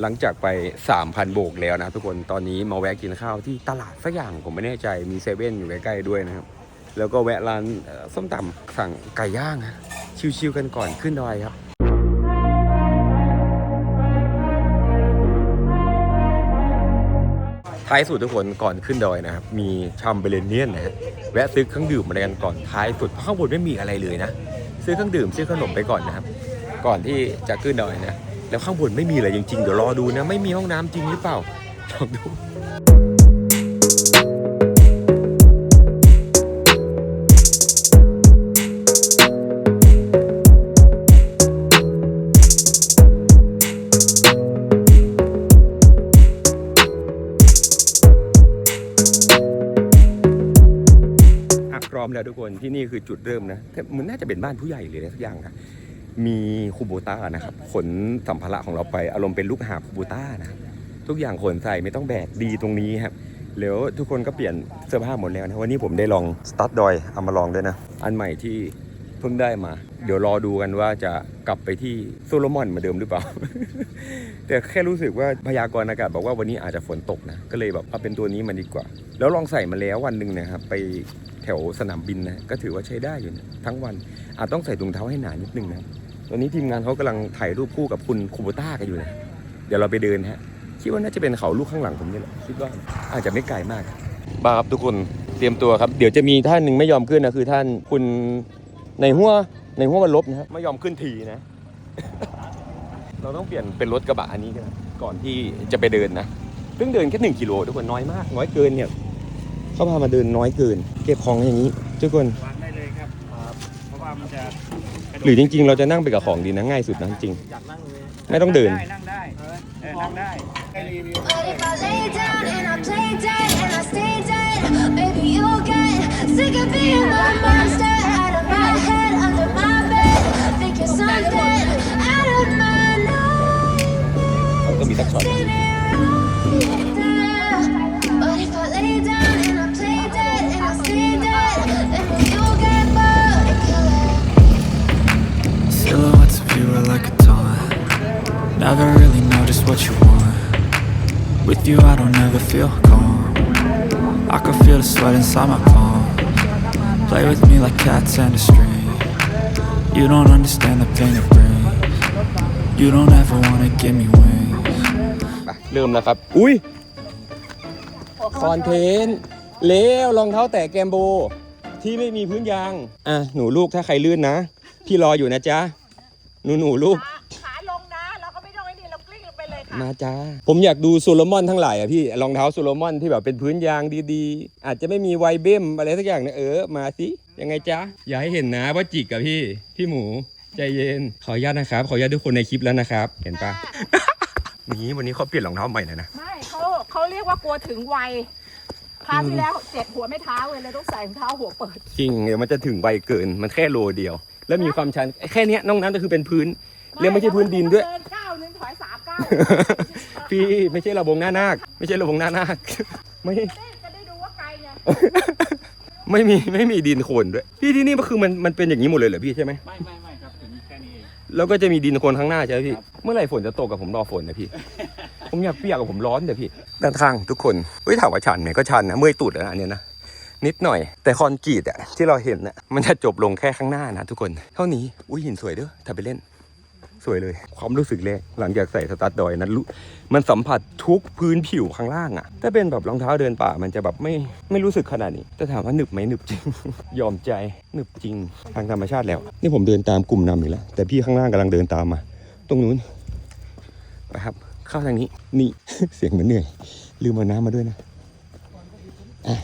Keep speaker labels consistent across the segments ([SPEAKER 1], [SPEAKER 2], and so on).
[SPEAKER 1] หลังจากไป 3,000 โบกแล้วนะทุกคนตอนนี้มาแวะกินข้าวที่ตลาดสักอย่างผมไม่แน่ใจมีเซเว่นอยู่ใกล้ๆด้วยนะครับ แล้วก็แวะร้านส้มตำสั่งไก่ย่างนะชิวๆกันก่อนขึ้นดอยครับท้ายสุดทุกคนก่อนขึ้นดอยนะครับมีชัมเบเลเนียนนะฮะแวะซื้อเครื่องดื่มมากันก่อนท้ายสุดเพราะข้างบนไม่มีอะไรเลยนะ ซื้อเครื่องดื่มซื้อขนมไปก่อนนะครับ ก่อนที่จะขึ้นดอยนะ แล้วข้างบนไม่มีอะไรจริงๆ เดี๋ยวรอดูนะ ไม่มีห้องน้ำจริงหรือเปล่าลองดูอะพร้อมแล้วทุกคนที่นี่คือจุดเริ่มนะแต่มันน่าจะเป็นบ้านผู้ใหญ่เลยนะสักอย่างนะ มีคูโบต้านะครับขนสัมภาระของเราไปอารมณ์เป็นลูกหาคูโบต้านะทุกอย่างขนใส่ไม่ต้องแบกดีตรงนี้ครับแล้วทุกคนก็เปลี่ยนเสื้อผ้าหมดแล้วนะวันนี้ผมได้ลองสตาร์ทดอยเอามาลองด้วยนะอันใหม่ที่เพิ่งได้มา เดี๋ยวรอดูกันว่าจะกลับไปที่โซโลมอนเหมือนเดิมหรือเปล่า แต่แค่รู้สึกว่าพยากรณ์อากาศบอกว่าวันนี้อาจจะฝนตกนะ ก็เลยแบบเอาเป็นตัวนี้มันดีกว่า แล้วลองใส่มาแล้ววันหนึ่งนะครับไปแถวสนามบินนะก็ถือว่าใช้ได้อยู่นะทั้งวันอาจต้องใส่ถุงเท้าให้หนานิดนึงนะ ตอนนี้ทีมงานเขากำลังถ่ายรูปคู่กับคุณคูโบต้ากันอยู่นะเดี๋ยวเราไปเดินฮะคิดว่าน่าจะเป็นเขาลูกข้างหลังผมนี่แหละคิดว่าอาจจะไม่ไกลมากบ้าครับทุกคนเตรียมตัวครับ เดี๋ยวจะมีท่านหนึ่งไม่ยอมขึ้นนะคือท่านคุณในหัวในหัววันลบนะไม่ยอมขึ้นทีนะ เราต้องเปลี่ยนเป็นรถกระบะอันนี้กันก่อนที่จะไปเดินนะเพิ่งเดินแค่หนึ่งกิโลทุกคนน้อยมาก น้อยเกินเนี่ยเขาพามาเดินน้อยเกิน เก็บของอย่างนี้ ทุกคน
[SPEAKER 2] วางได้เลยครับครับเพราะว่ามันจะ
[SPEAKER 1] หรือจริง ๆ เราจะนั่งไปกับของดีนะง่ายสุดนะจริง
[SPEAKER 2] อยากนั่งเลย
[SPEAKER 1] ๆไม่ต้องเดิน
[SPEAKER 2] ได้นั่งได้เออนั่งได้ให้รีวิว
[SPEAKER 3] But if I lay down and I play dead and I stay dead, maybe you'll get sick of being my monster out of my head, under my bed. Think you're something out of my nightmares.
[SPEAKER 1] เขาก็มีสักช็อต
[SPEAKER 3] Seen
[SPEAKER 4] Never really know just what you want. With you, I don't ever feel calm. I can feel the sweat inside my palm. Play with me like cats and a string. You don't understand the pain it brings. You don't ever wanna give me wings.
[SPEAKER 1] ไปเริ่มแล้วครับ อุ้ยคอนเทนต์เล้วรองเท้าแตะแกมโบ ที่ไม่มีพื้นยาง อะ หนูลูกถ้าใครลื่นนะ พี่รออยู่นะจ๊ะ หนูหนูลูก
[SPEAKER 5] มา
[SPEAKER 1] จ้า ผมอยากดูโซโลมอนทั้งหลายอะพี่รองเท้าโซโลมอนที่แบบเป็นพื้นยางดีๆ อาจจะไม่มีไวเบ้มอะไรสักอย่างนะเออมาสิยังไงจ๊ะอย่าให้เห็นนะว่าจิกกับพี่พี่หมูใจเย็นขออนุญาตนะครับ ขออนุญาตทุกคนในคลิปแล้วนะครับ เห็นปะนี้วันนี้เขาเปลี่ยนรองเท้าใหม่เลยนะ
[SPEAKER 5] ไม่เขาเขาเรียกว่ากลัวถึงวัยคราวที่แล้วเจ็บหัวไม่เท้าเลยเลยต้องใส่รองเท้าหัวเปิด
[SPEAKER 1] จริงเดี๋ยวมันจะถึงไวเกินมันแค่โลเดียว แล้วมีความชันแค่เนี้ยนอกนั้นก็คือเป็นพื้นแล้วไม่ใช่พื้นดินด้วย
[SPEAKER 5] เดิน ก้าวหนึงถอยสามก้าว
[SPEAKER 1] พี่ไม่ใช่ระบงหน้านาคไม่ใช่ระบงหน้านาคไม่
[SPEAKER 5] จะได้จะได้ดูว่าไกลไง
[SPEAKER 1] ไม่มีไม่มีดินโคลนด้วย พี่ที่นี่มันคือมันมันเป็นอย่างนี้หมดเลยเหรอพี่ใช่ไหม
[SPEAKER 2] ไม่ไม่ไม่ครับถึงแค่นี้เอง
[SPEAKER 1] แล้วก็จะมีดินโคลนข้างหน้าใช่ไหมพี่
[SPEAKER 2] ครับ
[SPEAKER 1] เมื่อไหร่ฝนจะตกกับผมรอฝนนะพี่ ผมอยากเปียกกับผมร้อนเดี๋ยวพี่ด้านข้างทุกคนเฮ้ยถามว่าชันไหมก็ชันนะเมื่อยตูดแล้วนะอันเนี้ยนะนิดหน่อย แต่คอนกรีตอะที่เราเห็นอะมันจะจบลงแค่ข้างหน้านะทุกคน เท่านี้อุ้ยหินสวยเด้อถ้าไปเล่น สวยเลย ความรู้สึกแรกหลังจากใส่สตาร์ทดอยนั้นมันสัมผัสทุกพื้นผิวข้างล่างอะถ้าเป็นแบบรองเท้าเดินป่ามันจะแบบไม่ไม่รู้สึกขนาดนี้แต่ถามว่าหนึบไหมหนึบจริง ยอมใจหนึบจริงทางธรรมชาติแล้ว นี่ผมเดินตามกลุ่มนำอีกแล้วแต่พี่ข้างล่างกำลังเดินตามมา ตรงนู้นไปครับ เข้าทางนี้นี่เสียงเหมือนเหนื่อยลืมเอาน้ำมาด้วยนะอะ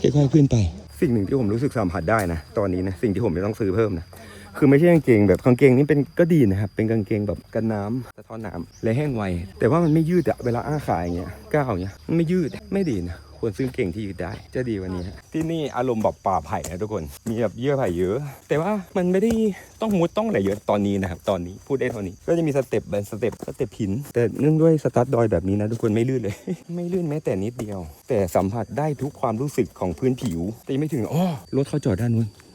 [SPEAKER 1] ค่อยๆขึ้นไป สิ่งหนึ่งที่ผมรู้สึกสัมผัสได้นะ ตอนนี้นะ สิ่งที่ผมจะต้องซื้อเพิ่มนะ คือไม่ใช่กางเกงแบบกางเกงนี่เป็นก็ดีนะครับเป็นกางเกงแบบกันน้ำสะท้อนน้ำและแห้งไว แต่ว่ามันไม่ยืดอะเวลาอ้าขาอย่างเงี้ยก้าวอย่างเงี้ยมันไม่ยืดไม่ดีนะควรซื้อกางเกงที่ยืดได้จะดีกวันนี้ ที่นี่อารมณ์แบบป่าไผ่นะทุกคนมีแบบเยื่อไผ่เยอะ แต่ว่ามันไม่ได้ต้องมุดต้องอะไรเยอะตอนนี้นะครับตอนนี้พูดได้เท่านี้ ก็จะมีสเต็ปเป็นสเต็ปสเต็ปหิน แต่เนื่องด้วยสตาร์ทดอยแบบนี้นะทุกคนไม่ลื่นเลย ไม่ลื่นแม้แต่นิดเดียว แต่สัมผัสได้ทุกความรู้สึกของพื้นผิวแต่ไม่ถึงอ้อรถเขาจอดด้านนู้น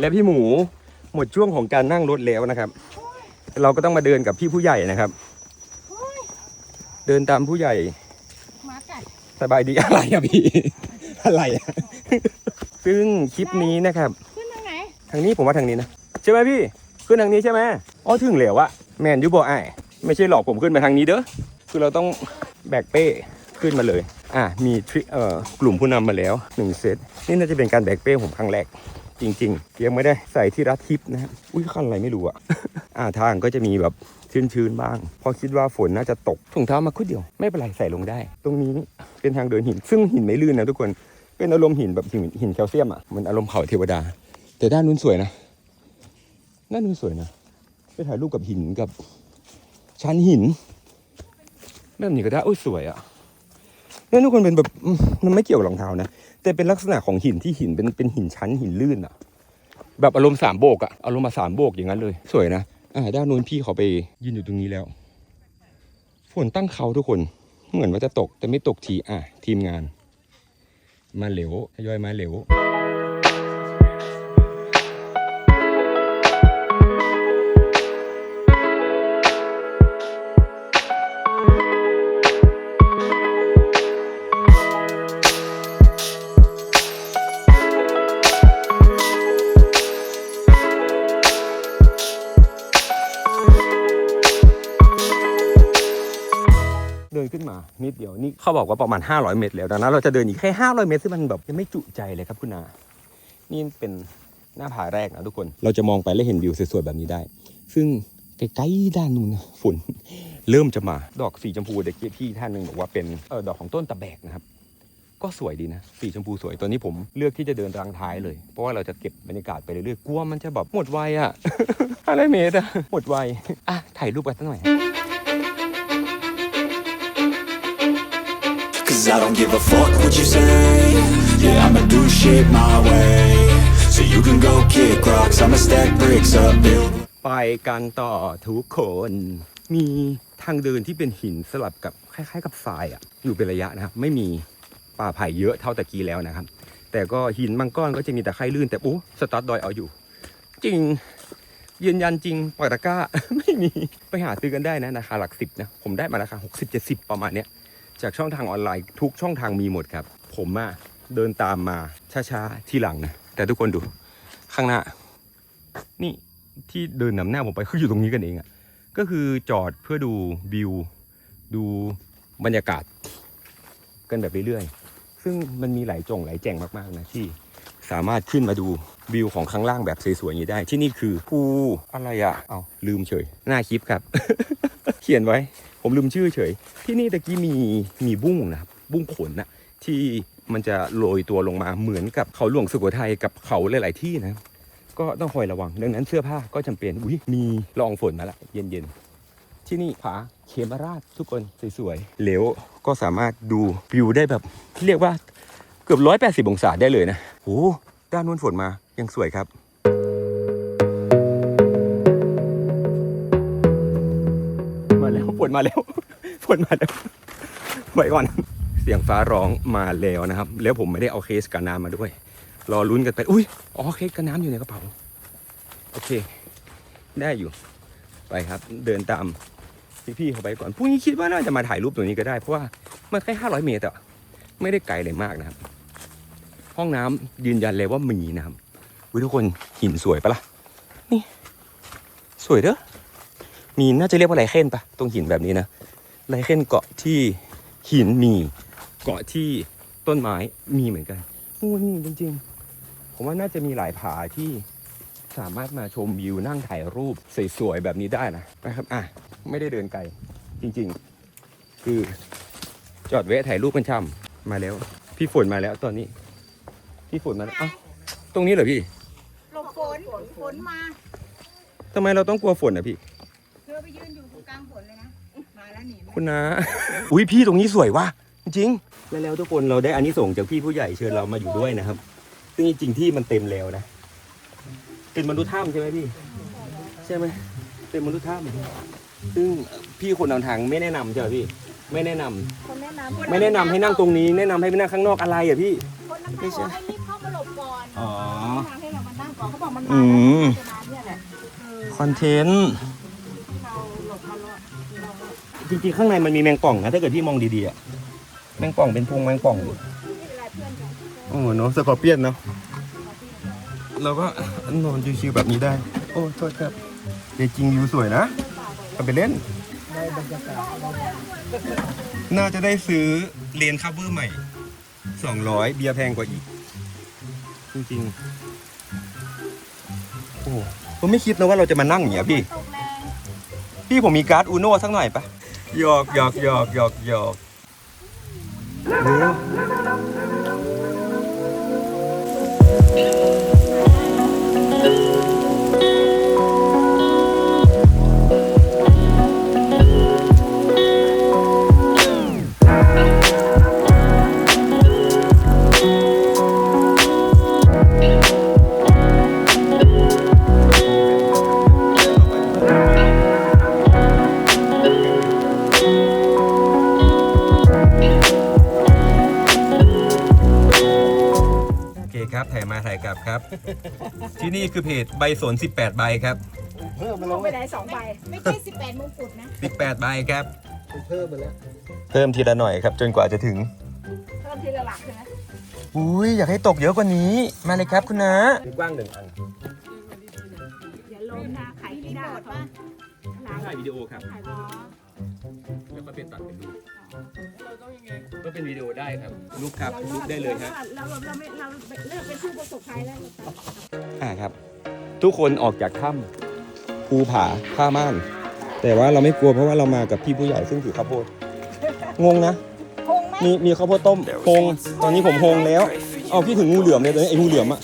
[SPEAKER 1] และพี่หมูหมดช่วงของการนั่งรถแล้วนะครับ เราก็ต้องมาเดินกับพี่ผู้ใหญ่นะครับ เดินตามผู้ใหญ่
[SPEAKER 5] หมากัด
[SPEAKER 1] สบายดีอะไรอะพี่ อะไรอะซึ่งคลิปนี้นะครับ
[SPEAKER 5] ขึ้นทางไหน
[SPEAKER 1] ทางนี้ผมว่าทางนี้นะใช่ไหมพี่ขึ้นทางนี้ใช่ไหมอ๋อถึงแล้วอะแมนยูบอไอายไม่ใช่หลอกผมขึ้นมาทางนี้เด้อคือเราต้องแบกเป้ขึ้นมาเลย อะมีทริเอ่อกลุ่มผู้นำมาแล้วหนึ่งเซต นี่น่าจะเป็นการแบกเป้ผมครั้งแรกจริงๆ ยังไม่ได้ใส่ที่รัดทิปนะครับอุ้ยคันอะไรไม่รู้อะอ่าทางก็จะมีแบบชื้นๆบ้างพราะคิดว่าฝนน่าจะตกถุงเท้ามาคุดเดียว ไม่เป็นไรใส่ลงได้ ตรงนี้เป็นทางเดินหิน ซึ่งหินไม่ลื่นนะทุกคน เป็นอารมณ์หินแบบหินหินแคลเซียมอะมันอารมณ์เขาเทวดา แต่ด้านนู้นสวยนะด้านนู้นสวยนะไปถ่ายรูปกับหินกับชั้นหินแบบนี้ก็ได้โอ้ยสวยอะ เนี่ยทุกคนเป็นแบบมันไม่เกี่ยวกับรองเท้านะ แต่เป็นลักษณะของหินที่หินเป็นเป็นหินชั้นหินลื่นอะ่ะแบบอารมณ์สามโบกอะอารมณ์มาสามโบกอย่างนั้นเลย สวยนะอ่าด้านนู้นพี่เขาไปยืนอยู่ตรงนี้แล้ว ฝนตั้งเขาทุกคนเหมือนว่าจะตกแต่ไม่ตกทีอะทีมงาน มาเหลวทยอยมาเหลว นิดเดียวนี่เขาบอกว่าประมาณ 500 เมตรแล้วดังนั้นเราจะเดินอีกแค่500 เมตรซึ่งมันแบบยังไม่จุใจเลยครับคุณนานี่เป็นหน้าผาแรกนะทุกคน เราจะมองไปแล้วเห็นวิวสวยๆแบบนี้ได้ ซึ่งใกล้ๆด้านนู้นนะฝนเริ่มจะมา ดอกสีชมพูเด็กพี่ท่านหนึ่งบอกว่าเป็นเออดอกของต้นตะแบกนะครับ ก็สวยดีนะสีชมพูสวยตัวนี้ผมเลือกที่จะเดินรังท้ายเลย เพราะว่าเราจะเก็บบรรยากาศไปเรื่อยๆกลัวมันจะแบบหมดวัยอะอะไรเมตรอะหมดวัยอะถ่ายรูปกันสักหน่อย
[SPEAKER 4] Cause I don't give a fuck what you say Yeah, I'ma do shit my way So you can go kick rocks I'ma stack bricks up, build
[SPEAKER 1] ไปกันต่อทุกคน มีทางเดินที่เป็นหินสลับกับคล้ายๆ กับทรายอะอยู่เป็นระยะนะครับ ไม่มีป่าไผ่เยอะเท่าตะกี้แล้วนะครับ แต่ก็หินบางก้อนก็จะมีแต่ไข้ลื่นแต่โอ้สตาร์ทดอยเอาอยู่ จริงยืนยันจริงปากตะก้า ไม่มี ไปหาซื้อกันได้นะราคาหลักสิบนะ ผมได้มาราคาหกสิบเจ็ดสิบประมาณเนี้ย จากช่องทางออนไลน์ ทุกช่องทางมีหมดครับ ผมอะเดินตามมาช้าๆ ที่หลังนะ แต่ทุกคนดูข้างหน้า นี่ที่เดินนำหน้าผมไปคืออยู่ตรงนี้กันเองอะก็คือจอดเพื่อดูวิว ดูบรรยากาศ กันแบบเรื่อยๆ ซึ่งมันมีหลายจงหลายแจ่งมากๆนะที่สามารถขึ้นมาดูวิวของข้างล่างแบบสวยๆอย่างนี้ได้ ที่นี่คือภูอะไรอะเอาลืมเฉย หน้าคลิปครับ เขียนไว้ ผมลืมชื่อเฉย ที่นี่ตะกี้มีมีบุ้งนะครับ บุ้งขนนะที่มันจะโรยตัวลงมาเหมือนกับเขาหลวงสุโขทัยกับเขาหลาย ๆ ที่นะก็ต้องคอยระวัง ดังนั้นเสื้อผ้าก็จำเป็นอุ้ยมีละองฝนมาละเย็นๆ ที่นี่ผาเขมราชทุกคนสวยๆเหลวก็สามารถดูวิวได้แบบ เรียกว่าเกือบร้อยแปดสิบองศาได้เลยนะโอ้ด้านนู้นฝนมายังสวยครับ มาแล้วฝนมาแล้ว ฝนมาแล้วไว้ก่อน เสียงฟ้าร้องมาแล้วนะครับ แล้วผมไม่ได้เอาเคสกันน้ำมาด้วย รอลุ้นกันไป อุ้ย อ๋อ เคสกันน้ำอยู่ในกระเป๋า โอเค ได้อยู่ ไปครับ เดินตามพี่ๆเขาไปก่อนพรุ่งนี้คิดว่าน่าจะมาถ่ายรูปตรงนี้ก็ได้ เพราะว่ามันแค่ห้าร้อยเมตรอะไม่ได้ไกลเลยมากนะครับ ห้องน้ำยืนยันเลยว่ามีนะครับอุ้ยทุกคนหินสวยปะล่ะ นี่ สวยเด้อ มีน่าจะเรียกว่าไรเค้นปะตรงหินแบบนี้นะไรเค้นเกาะที่หินมีเกาะที่ต้นไม้มีเหมือนกันโอ้นี่จริงๆ ผมว่าน่าจะมีหลายผาที่สามารถมาชมวิวนั่งถ่ายรูปสวยๆแบบนี้ได้นะนะครับอะไม่ได้เดินไกลจริงๆ คือจอดแวะถ่ายรูปกันช่ำมาแล้ว พี่ฝนมาแล้วตอนนี้ พี่ฝนมาแล้วเอ้าตรงนี้เหรอพี่
[SPEAKER 5] หลบฝนฝนมา
[SPEAKER 1] ทำไมเราต้องกลัวฝนอะพี่ คุณนะ อุ้ยพี่ตรงนี้สวยว่ะจริงๆแล้วแล้วทุกคนเราได้อันนี้ส่งส์จากพี่ผู้ใหญ่เชิญเรามาอยู่ด้วยนะครับ ซึ่งจริงๆที่มันเต็มแล้วนะ เป็นมนุษย์ถ้ำใช่ไหมพี่ ใช่ไหมเป็นมนุษย์ถ้ำซึ่งพี่คนนำทางไม่แนะนำใช่ไหมพี่ ไม่แนะนำ
[SPEAKER 5] คนแนะนำ
[SPEAKER 1] ไม่แนะนำให้นั่งตรงนี้แนะนำให้ไปนั่งข้างนอกอะไรอะพี่
[SPEAKER 5] คนนำทางบอกให้รีบเข้ามาหลบก่อน
[SPEAKER 1] อ๋อ
[SPEAKER 5] ทางให้เรามานั่งก่อนเขาบอกมัน
[SPEAKER 1] อื
[SPEAKER 5] มาแล้ว
[SPEAKER 1] ม
[SPEAKER 5] จะมาเนี่ยแหละเออ
[SPEAKER 1] คอนเทนต์ จริงๆข้างในมันมีแมงป่องนะถ้าเกิดพี่มองดีๆอะแมงป่องเป็นพวงแมงป่องอยู่
[SPEAKER 5] ไม่เป็นไรเพื่อนกัน
[SPEAKER 1] โอ้เนาะสกอร์เปียนเนาะเราก็นอนชิวๆแบบนี้ได้ โอ้โทษครับแต่จริงวิวสวยนะเอาไปเล่นน่าจะได้ซื้อเลนคัฟเวอร์ใหม่200เบียร์แพงกว่าอีก จริงๆ โอ้ผมไม่คิดนะว่าเราจะมานั่งอย่างเงี้ยพี่ พี่ผมมีการ์ดอูโน่สักหน่อยปะ หยอกหยอกหยอกหยอกหยอกเร็ว ที่นี่คือเพจใบสน18 ใบครับ
[SPEAKER 5] ลงไปไหนสองใบ ไม่ใช่สิบแปดมงกุฎนะ
[SPEAKER 1] 18 ใบครับ เพิ่มไปแล้วเพิ่มทีละหน่อยครับ จนกว่าจะถึง
[SPEAKER 5] เพิ่มทีละหลักใช่ไหม
[SPEAKER 1] อุ้ยอยากให้ตกเยอะกว่านี้ มาเลยครับคุณนะกว้างหนึ่งอัน
[SPEAKER 5] อย่าลงนะไข่ที่หน้าเขาล้าง
[SPEAKER 1] ถ่ายวิดีโอครับ
[SPEAKER 5] ไข่ล้อ
[SPEAKER 1] แล้วก็เป็นตัดเป็นรูป ก็เป็นวิดีโอได้ครับรูปครับรูปได้เลยฮะ
[SPEAKER 5] เราเราเราไม่เราเลิกเป็นผู้ประสบภัยแล้ว
[SPEAKER 1] อ่าครับ ทุกคนออกจากถ้ำภูผาผ้าม่าน แต่ว่าเราไม่กลัวเพราะว่าเรามากับพี่ผู้ใหญ่ซึ่งถือข้าวโพดงงนะ
[SPEAKER 5] คงไหม
[SPEAKER 1] มีมีข้าวโพดต้มโฮงตอนนี้ผมโฮงแล้วเอาพี่ถึงงูเหลือมเลยตอนนี้ไอ้งูเหลือมอะ